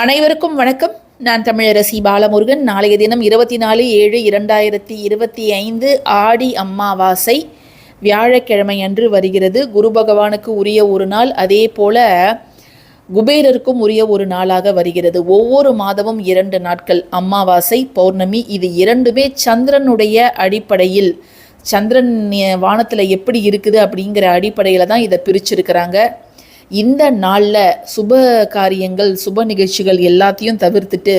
அனைவருக்கும் வணக்கம். நான் தமிழரசி பாலமுருகன். நாளைய தினம் இருபத்தி நாலு ஏழு இரண்டாயிரத்தி இருபத்தி ஐந்து ஆடி அம்மாவாசை வியாழக்கிழமை அன்று வருகிறது. குரு பகவானுக்கு உரிய ஒரு நாள். அதே போல குபேரருக்கும் உரிய ஒரு நாளாக வருகிறது. ஒவ்வொரு மாதமும் இரண்டு நாட்கள். அம்மாவாசை பௌர்ணமி இது இரண்டுமே சந்திரனுடைய அடிப்படையில். சந்திரன் வானத்தில் எப்படி இருக்குது அப்படிங்கிற அடிப்படையில் தான் இதை பிரிச்சிருக்கிறாங்க. இந்த நாளில் சுப காரியங்கள் சுப நிகழ்ச்சிகள் எல்லாத்தையும் தவிர்த்துட்டு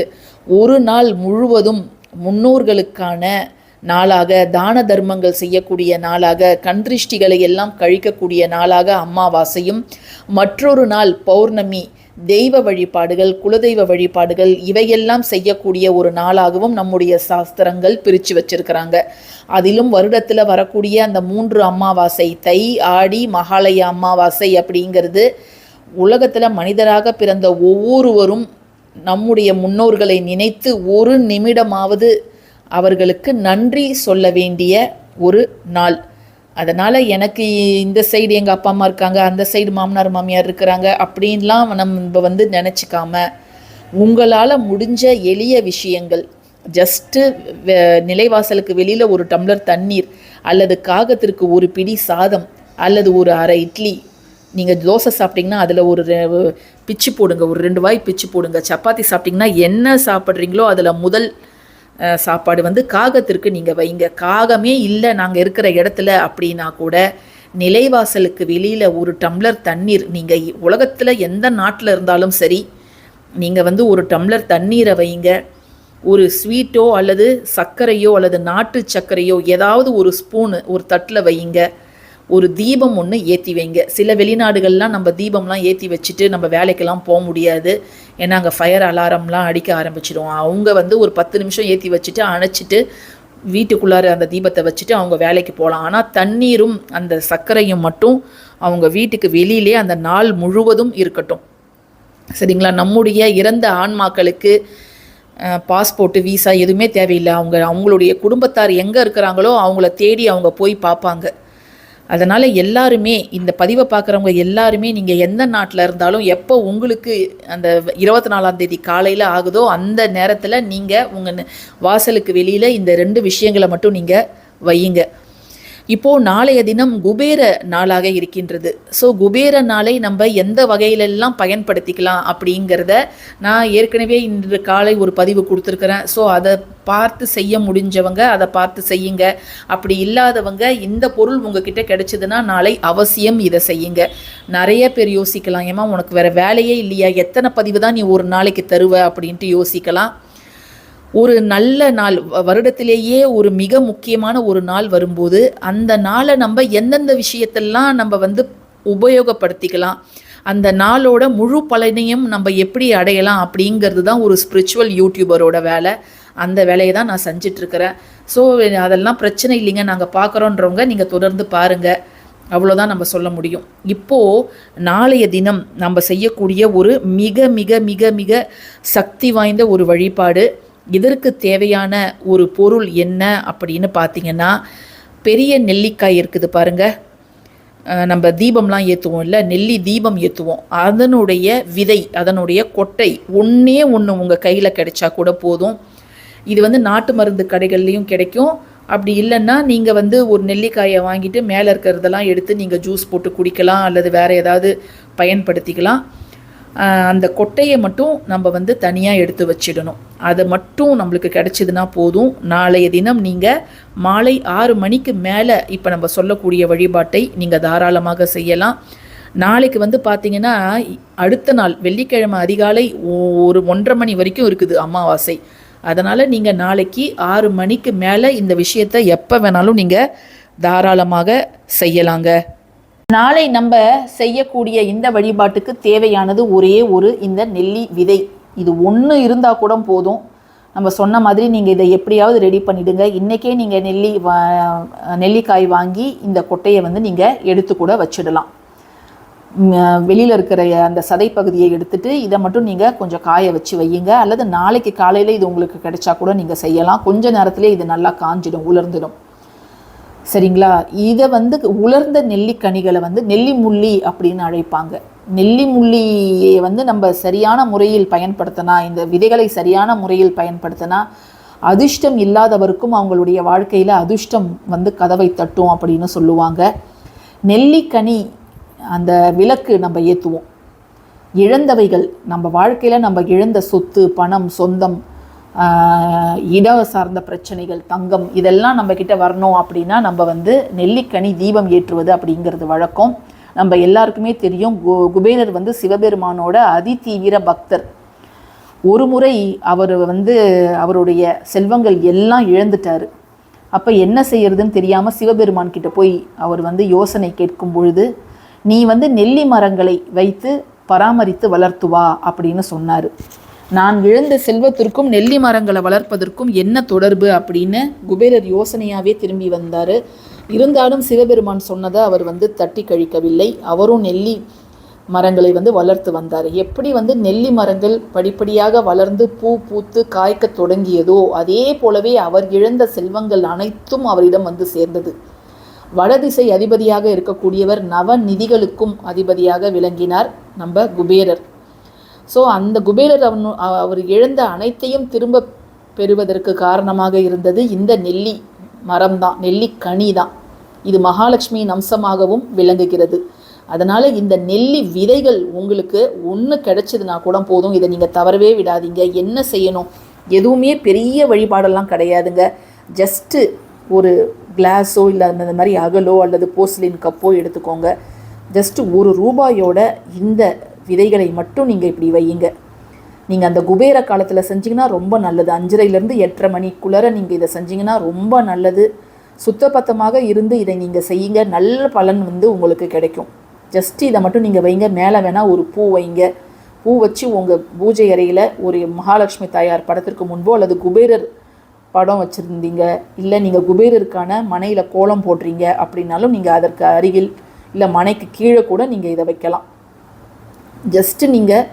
ஒரு நாள் முழுவதும் முன்னோர்களுக்கான நாளாக தான தர்மங்கள் செய்யக்கூடிய நாளாக கண்திருஷ்டிகளை எல்லாம் கழிக்கக்கூடிய நாளாக அமாவாசையும் மற்றொரு நாள் பௌர்ணமி தெய்வ வழிபாடுகள் குலதெய்வ வழிபாடுகள் இவையெல்லாம் செய்யக்கூடிய ஒரு நாளாகவும் நம்முடைய சாஸ்திரங்கள் பிரித்து வச்சிருக்கிறாங்க. அதிலும் வருடத்தில் வரக்கூடிய அந்த மூன்று அமாவாசை தை ஆடி மகாலய அமாவாசை அப்படிங்கிறது உலகத்தில் மனிதராக பிறந்த ஒவ்வொருவரும் நம்முடைய முன்னோர்களை நினைத்து ஒரு நிமிடமாவது அவர்களுக்கு நன்றி சொல்ல வேண்டிய ஒரு நாள். அதனால் எனக்கு இந்த சைடு எங்கள் அப்பா அம்மா இருக்காங்க அந்த சைடு மாமனார் மாமியார் இருக்கிறாங்க அப்படின்லாம் நம்ம வந்து நினச்சிக்காம உங்களால் முடிஞ்ச எளிய விஷயங்கள் ஜஸ்ட்டு நிலைவாசலுக்கு வெளியில் ஒரு டம்ளர் தண்ணீர் அல்லது காகத்திற்கு ஒரு பிடி சாதம் அல்லது ஒரு அரை இட்லி நீங்கள் தோசை சாப்பிட்டிங்கன்னா அதில் ஒரு பிச்சு போடுங்க ஒரு ரெண்டு வாய் பிச்சு போடுங்க சப்பாத்தி சாப்பிட்டிங்கன்னா என்ன சாப்பிட்றீங்களோ அதில் முதல் சாப்பாடு வந்து காகத்திற்கு நீங்கள் வைங்க. காகமே இல்லை நாங்கள் இருக்கிற இடத்துல அப்படின்னா கூட நிலைவாசலுக்கு வெளியில் ஒரு டம்ளர் தண்ணீர் நீங்கள் உலகத்தில் எந்த நாட்டில் இருந்தாலும் சரி நீங்கள் வந்து ஒரு டம்ளர் தண்ணீரை வைங்க. ஒரு ஸ்வீட்டோ அல்லது சர்க்கரையோ அல்லது நாட்டு சர்க்கரையோ ஏதாவது ஒரு ஸ்பூனு ஒரு தட்டில் வைங்க. ஒரு தீபம் ஒன்று ஏற்றி வைங்க. சில வெளிநாடுகள்லாம் நம்ம தீபம்லாம் ஏற்றி வச்சுட்டு நம்ம வேலைக்கெல்லாம் போக முடியாது. ஏன்னா அங்கே ஃபயர் அலாரம்லாம் அடிக்க ஆரம்பிச்சிடும். அவங்க வந்து ஒரு பத்து நிமிஷம் ஏற்றி வச்சுட்டு அணைச்சிட்டு வீட்டுக்குள்ளார அந்த தீபத்தை வச்சுட்டு அவங்க வேலைக்கு போகலாம். ஆனால் தண்ணீரும் அந்த சர்க்கரையும் மட்டும் அவங்க வீட்டுக்கு வெளியிலே அந்த நாள் முழுவதும் இருக்கட்டும். சரிங்களா? நம்முடைய இறந்த ஆன்மாக்களுக்கு பாஸ்போர்ட்டு வீசா எதுவுமே தேவையில்லை. அவங்க அவங்களுடைய குடும்பத்தார் எங்கே இருக்கிறாங்களோ அவங்கள தேடி அவங்க போய் பார்ப்பாங்க. அதனால் எல்லாருமே இந்த பதிவை பார்க்குறவங்க எல்லாருமே நீங்கள் எந்த நாட்டில் இருந்தாலும் எப்போ உங்களுக்கு அந்த இருபத்தி நாலாம் தேதி காலையில் ஆகுதோ அந்த நேரத்தில் நீங்கள் உங்கள் வாசலுக்கு வெளியில் இந்த ரெண்டு விஷயங்களை மட்டும் நீங்கள் வையுங்க. இப்போது நாளைய தினம் குபேர நாளாக இருக்கின்றது. ஸோ குபேர நாளை நம்ம எந்த வகையிலெல்லாம் பயன்படுத்திக்கலாம் அப்படிங்கிறத நான் ஏற்கனவே இன்று காலை ஒரு பதிவு கொடுத்துருக்குறேன். ஸோ அதை பார்த்து செய்ய முடிஞ்சவங்க அதை பார்த்து செய்யுங்க. அப்படி இல்லாதவங்க இந்த பொருள் உங்ககிட்ட கிடைச்சதுன்னா நாளை அவசியம் இதை செய்யுங்க. நிறைய பேர் யோசிக்கலாம். ஏமா உனக்கு வேறு வேலையே இல்லையா? எத்தனை பதிவு தான் நீ ஒரு நாளைக்கு தருவ? அப்படின்ட்டு யோசிக்கலாம். ஒரு நல்ல நாள் வருடத்திலேயே ஒரு மிக முக்கியமான ஒரு நாள் வரும்போது அந்த நாளை நம்ம எந்தெந்த விஷயத்தெல்லாம் நம்ம வந்து உபயோகப்படுத்திக்கலாம் அந்த நாளோட முழு பலனையும் நம்ம எப்படி அடையலாம் அப்படிங்கிறது தான் ஒரு ஸ்பிரிச்சுவல் யூடியூபரோட வேலை. அந்த வேலையை தான் நான் செஞ்சிட்ருக்கிறேன். ஸோ அதெல்லாம் பிரச்சனை இல்லைங்க. நாங்கள் பார்க்குறோன்றவங்க நீங்கள் தொடர்ந்து பாருங்கள் அவ்வளோதான் நம்ம சொல்ல முடியும். இப்போது நாளைய தினம் நம்ம செய்யக்கூடிய ஒரு மிக மிக மிக மிக சக்தி வாய்ந்த ஒரு வழிபாடு இதற்கு தேவையான ஒரு பொருள் என்ன அப்படின்னு பார்த்தீங்கன்னா பெரிய நெல்லிக்காய் இருக்குது பாருங்கள் நம்ம தீபம்லாம் ஏற்றுவோம் இல்லை? நெல்லி தீபம் ஏற்றுவோம் அதனுடைய விதை அதனுடைய கொட்டை ஒன்றே ஒன்று உங்கள் கையில் கிடைச்சா கூட போதும். இது வந்து நாட்டு மருந்து கடைகள்லேயும் கிடைக்கும். அப்படி இல்லைன்னா நீங்கள் வந்து ஒரு நெல்லிக்காயை வாங்கிட்டு மேலே இருக்கிறதெல்லாம் எடுத்து நீங்கள் ஜூஸ் போட்டு குடிக்கலாம் அல்லது வேறு ஏதாவது பயன்படுத்திக்கலாம். அந்த கொட்டையை மட்டும் நம்ம வந்து தனியாக எடுத்து வச்சிடணும். அது மட்டும் நம்மளுக்கு கிடச்சிதுன்னா போதும். நாளைய தினம் நீங்கள் மாலை ஆறு மணிக்கு மேலே இப்போ நம்ம சொல்லக்கூடிய வழிபாட்டை நீங்கள் தாராளமாக செய்யலாம். நாளைக்கு வந்து பார்த்தீங்கன்னா அடுத்த நாள் வெள்ளிக்கிழமை அதிகாலை ஒரு ஒன்றரை மணி வரைக்கும் இருக்குது அமாவாசை. அதனால் நீங்கள் நாளைக்கு ஆறு மணிக்கு மேலே இந்த விஷயத்தை எப்போ வேணாலும் நீங்கள் தாராளமாக செய்யலாங்க. நாளை நம்ம செய்யக்கூடிய இந்த வழிபாட்டுக்கு தேவையானது ஒரே ஒரு இந்த நெல்லி விதை. இது ஒன்று இருந்தால் கூட போதும். நம்ம சொன்ன மாதிரி நீங்கள் இதை எப்படியாவது ரெடி பண்ணிவிடுங்க இன்றைக்கே நீங்கள் நெல்லி வா நெல்லிக்காய் வாங்கி இந்த கொட்டையை வந்து நீங்கள் எடுத்து கூட வச்சிடலாம். வெளியில் இருக்கிற அந்த சதை பகுதியை எடுத்துட்டு இதை மட்டும் நீங்கள் கொஞ்சம் காய வச்சு வையுங்க. அல்லது நாளைக்கு காலையில் இது உங்களுக்கு கிடைச்சா கூட நீங்கள் செய்யலாம். கொஞ்ச நேரத்திலே இது நல்லா காஞ்சிடும் உலர்ந்துடும். சரிங்களா? இதை வந்து உலர்ந்த நெல்லிக்கனிகளை வந்து நெல்லி முள்ளி அப்படின்னு அழைப்பாங்க. நெல்லி முள்ளியை வந்து நம்ம சரியான முறையில் பயன்படுத்தினா இந்த விதைகளை சரியான முறையில் பயன்படுத்தினா அதிர்ஷ்டம் இல்லாதவருக்கும் அவங்களுடைய வாழ்க்கையில் அதிர்ஷ்டம் வந்து கதவை தட்டும் அப்படின்னு சொல்லுவாங்க. நெல்லிக்கனி அந்த விளக்கு நம்ம ஏற்றுவோம் இழந்தவைகள் நம்ம வாழ்க்கையில் நம்ம இழந்த சொத்து பணம் சொந்தம் இடம் சார்ந்த பிரச்சனைகள் தங்கம் இதெல்லாம் நம்மக்கிட்ட வரணும் அப்படின்னா நம்ம வந்து நெல்லிக்கனி தீபம் ஏற்றுவது அப்படிங்கிறது வழக்கம். நம்ம எல்லாருக்குமே தெரியும் கு குபேரர் வந்து சிவபெருமானோட அதிதீவிர பக்தர். ஒரு முறை அவர் வந்து அவருடைய செல்வங்கள் எல்லாம் இழந்துட்டாரு. அப்போ என்ன செய்யறதுன்னு தெரியாமல் சிவபெருமான் கிட்ட போய் அவர் வந்து யோசனை கேட்கும் பொழுது நீ வந்து நெல்லி மரங்களை வைத்து பராமரித்து வளர்த்துவா அப்படின்னு சொன்னார். நான் இழந்த செல்வத்திற்கும் நெல்லி மரங்களை வளர்ப்பதற்கும் என்ன தொடர்பு அப்படின்னு குபேரர் யோசனையாகவே திரும்பி வந்தார். இருந்தாலும் சிவபெருமான் சொன்னதை அவர் வந்து தட்டி கழிக்கவில்லை. அவரும் நெல்லி மரங்களை வந்து வளர்த்து வந்தார். எப்படி வந்து நெல்லி மரங்கள் படிப்படியாக வளர்ந்து பூ பூத்து காய்க்க தொடங்கியதோ அதே போலவே அவர் இழந்த செல்வங்கள் அனைத்தும் அவரிடம் வந்து சேர்ந்தது. வடதிசை அதிபதியாக இருக்கக்கூடியவர் நவநிதிகளுக்கும் அதிபதியாக விளங்கினார் நம்ம குபேரர். ஸோ அந்த குபேரர் அவன் அவர் இழந்த அனைத்தையும் திரும்ப பெறுவதற்கு காரணமாக இருந்தது இந்த நெல்லி மரம் தான் நெல்லிக்கனி தான். இது மகாலட்சுமியின் அம்சமாகவும் விளங்குகிறது. அதனால் இந்த நெல்லி விதைகள் உங்களுக்கு ஒன்று கிடைச்சதுன்னா கூட போதும். இதை நீங்கள் தவறவே விடாதீங்க. என்ன செய்யணும்? எதுவுமே பெரிய வழிபாடெல்லாம் கிடையாதுங்க. ஜஸ்ட்டு ஒரு கிளாஸோ இல்லை அந்த மாதிரி அகலோ அல்லது போஸ்லின் கப்போ எடுத்துக்கோங்க. ஜஸ்ட்டு ஒரு ரூபாயோட இந்த விதைகளை மட்டும் நீங்கள் இப்படி வையுங்க. நீங்கள் அந்த குபேர காலத்தில் செஞ்சிங்கன்னா ரொம்ப நல்லது. அஞ்சரையிலேருந்து எட்டரை மணிக்குள்ளார நீங்கள் இதை செஞ்சீங்கன்னா ரொம்ப நல்லது. சுத்தபத்தமாக இருந்து இதை நீங்கள் செய்யுங்க. நல்ல பலன் வந்து உங்களுக்கு கிடைக்கும். ஜஸ்ட் இதை மட்டும் நீங்கள் வைங்க. மேலே வேணால் ஒரு பூ வைங்க. பூ வச்சு உங்கள் பூஜை அறையில் ஒரு மகாலட்சுமி தாயார் படத்திற்கு முன்போ அல்லது குபேரர் படம் வச்சுருந்தீங்க. இல்லை நீங்கள் குபேரருக்கான மனையில் கோலம் போடுறீங்க அப்படின்னாலும் நீங்கள் அதற்கு அருகில் இல்லை மனைக்கு கீழே கூட நீங்கள் இதை வைக்கலாம். ஜஸ்ட்டு நீங்கள்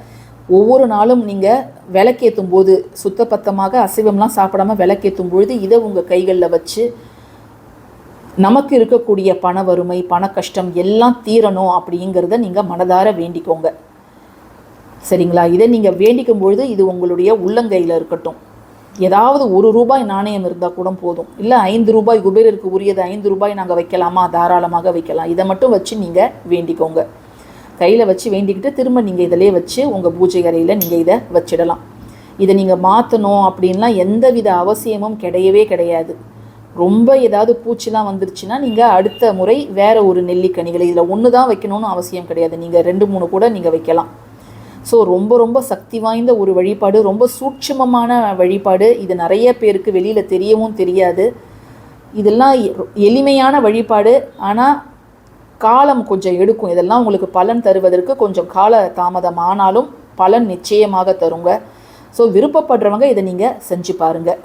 ஒவ்வொரு நாளும் நீங்கள் விளக்கேற்றும் போது சுத்தப்பத்தமாக அசைவம்லாம் சாப்பிடாம விளக்கேற்றும் பொழுது இதை உங்கள் கைகளில் வச்சு நமக்கு இருக்கக்கூடிய பண வறுமை பண கஷ்டம் எல்லாம் தீரணும் அப்படிங்கிறத நீங்கள் மனதார வேண்டிக்கோங்க. சரிங்களா? இதை நீங்கள் வேண்டிக்கும் பொழுது இது உங்களுடைய உள்ளங்கையில் இருக்கட்டும். ஏதாவது ஒரு ரூபாய் நாணயம் இருந்தால் கூட போதும். இல்லை ஐந்து ரூபாய் குபேரருக்கு உரியது ஐந்து ரூபாய் நாங்கள் வைக்கலாமா? தாராளமாக வைக்கலாம். இதை மட்டும் வச்சு நீங்கள் வேண்டிக்கோங்க. கையில் வச்சு வேண்டிக்கிட்டு திரும்ப நீங்கள் இதிலே வச்சு உங்கள் பூஜை அறையில் நீங்கள் இதை வச்சிடலாம். இதை நீங்கள் மாற்றணும் அப்படின்லாம் எந்தவித அவசியமும் கிடையவே கிடையாது. ரொம்ப ஏதாவது பூச்சிலாம் வந்துருச்சுன்னா நீங்கள் அடுத்த முறை வேறு ஒரு நெல்லிக்கனிகளை இதில் ஒன்று தான் வைக்கணும்னு அவசியம் கிடையாது. நீங்கள் ரெண்டு மூணு கூட நீங்கள் வைக்கலாம். ஸோ ரொம்ப ரொம்ப சக்தி வாய்ந்த ஒரு வழிபாடு ரொம்ப சூட்சமமான வழிபாடு. இது நிறைய பேருக்கு வெளியில் தெரியவும் தெரியாது. இதெல்லாம் எளிமையான வழிபாடு. ஆனால் காலம் கொஞ்சம் எடுக்கும். இதெல்லாம் உங்களுக்கு பலன் தருவதற்கு கொஞ்சம் கால தாமதம் ஆனாலும் பலன் நிச்சயமாக தருங்க. ஸோ விருப்பப்படுறவங்க இதை நீங்கள் செஞ்சு பாருங்கள்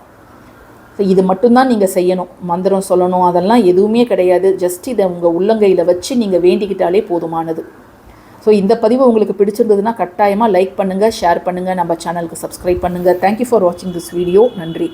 ஸோ இது மட்டும்தான் நீங்கள் செய்யணும். மந்திரம் சொல்லணும் அதெல்லாம் எதுவுமே கிடையாது. ஜஸ்ட் இதை உங்கள் உள்ளங்கையில் வச்சு நீங்கள் வேண்டிக்கிட்டாலே போதுமானது. ஸோ இந்த பதிவு உங்களுக்கு பிடிச்சிருந்ததுன்னா கட்டாயமாக லைக் பண்ணுங்கள் ஷேர் பண்ணுங்கள் நம்ம சேனலுக்கு சப்ஸ்கிரைப் பண்ணுங்கள் தேங்க்யூ ஃபார் வாட்சிங் திஸ் வீடியோ நன்றி.